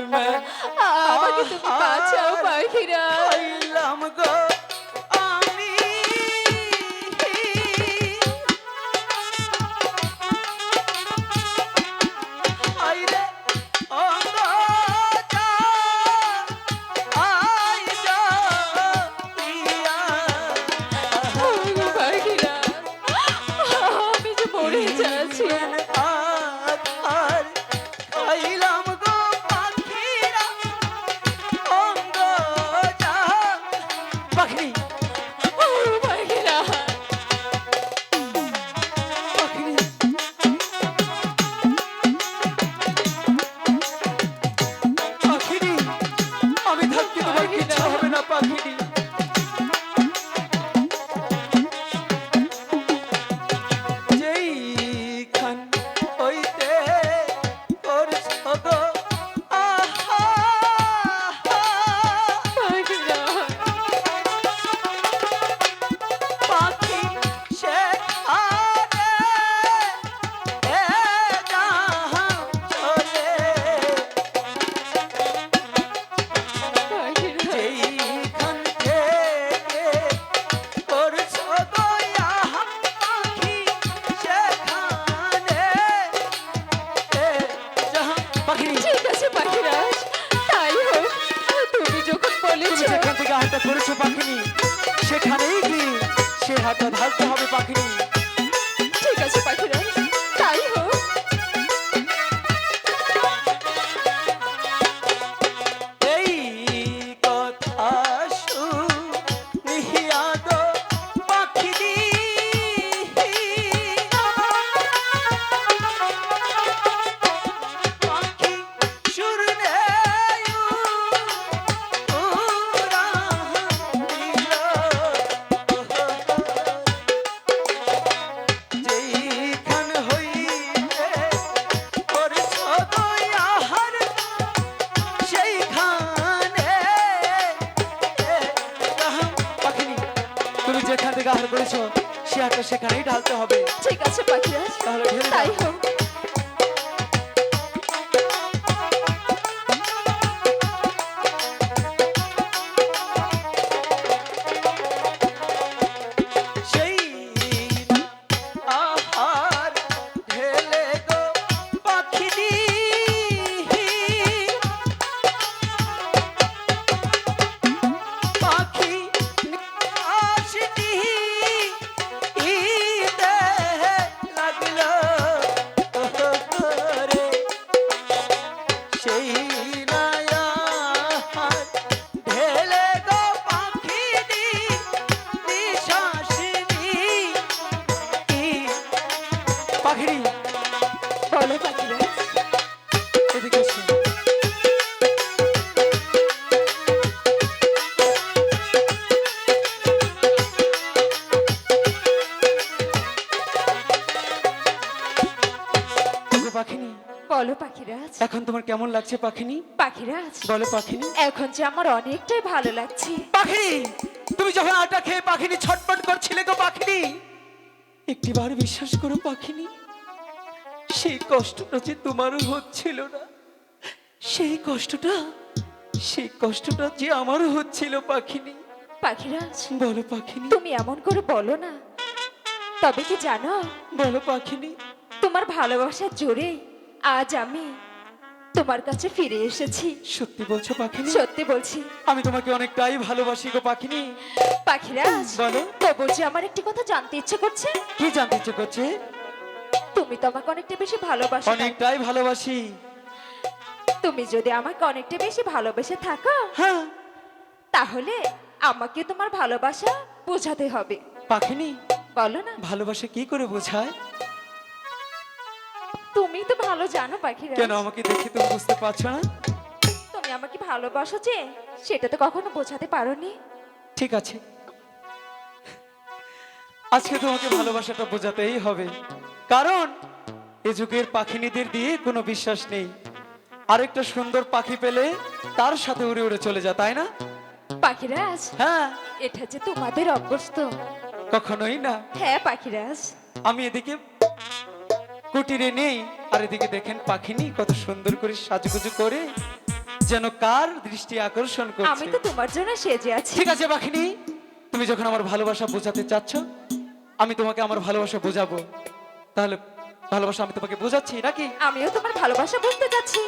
আমাকে তুমি বাঁচাও পাখিরা। খাইলাম গো। করেছ পাখিনি। সেখানেই গিয়ে সে হাতটা ঢালতে হবে পাখিনি। যেখান থেকে আহার করেছ সে হাতটা সেখানেই ঢালতে হবে। ঠিক আছে পাখি। তাহলে তাই হোক। পাখিনি? বলো পাখিরাজ এখন তোমার কেমন লাগছে পাখিনি? পাখিরাজ বলো পাখিনি। এখন যে আমার অনেকটাই ভালো লাগছে। পাখিনি! তুমি যখন আটা খেয়ে পাখিনি ছটপট করছিলে গো পাখিনি! একটিবার বিশ্বাস করো পাখিনি সেই কষ্টটা যে তোমারও হচ্ছিল না। সেই কষ্টটা সেই কষ্টটা যে আমারও হচ্ছিল পাখিনি। পাখিরাজ বলো পাখিনি। তুমি এমন করে বলো না। তবে কি জানো? বলো পাখিনি। তোমার ভালোবাসার জোরে আজ আমি তোমার কাছে ফিরে এসেছি। সত্যি বলছো পাখিনি? সত্যি বলছি। আমি তোমাকে অনেকটাই ভালোবাসি গো পাখিনি। পাখিরাজ বলো। তবু যে আমার একটি কথা জানতে ইচ্ছে করছে। কি জানতে ইচ্ছে করছে? তুমি তো আমাকে অনেকটা বেশি ভালোবাসো অনেকটাই ভালোবাসি। তুমি যদি আমাকে অনেকটা বেশি ভালোবেসে থাকো হ্যাঁ। তাহলে আমাকে তোমার ভালোবাসা বোঝাতে হবে। পাখিনি? বলো না। ভালোবাসা কি করে বোঝায়? তুমি তো ভালো জানো পাখিরা। কেন আমাকে দেখে তুমি বুঝতে পারছ না? তুমি আমাকে ভালোবাসো যে সেটা তো কখনো বোঝাতে পারোনি। ঠিক আছে। আজকে তোমাকে ভালোবাসাটা বোঝাতেই হবে। কারণ এ যুগের পাখিনীদের দিয়ে কোনো বিশ্বাস নেই। আরেকটা সুন্দর পাখি পেলে তার সাথে উড়ে উড়ে চলে যা তাই না? পাখিরাজ হ্যাঁ। এটা যে তোমাদের অভ্যস্ত। কখনোই না। হ্যাঁ পাখিরাজ। আমি এদিকে কুটিরে নেই আর এদিকে দেখেন পাখিনি কত সুন্দর করে সাজুগুজু করে যেন কার দৃষ্টি আকর্ষণ আমি তো তোমার জন্য সেজে আছি। ঠিক আছে পাখিনি তুমি যখন আমার ভালোবাসা বোঝাতে চাচ্ছ আমি তোমাকে আমার ভালোবাসা বোঝাবো। তাহলে ভালোবাসা আমি তোমাকে বোঝাচ্ছি নাকি? আমিও তোমার ভালোবাসা বুঝতে চাচ্ছি।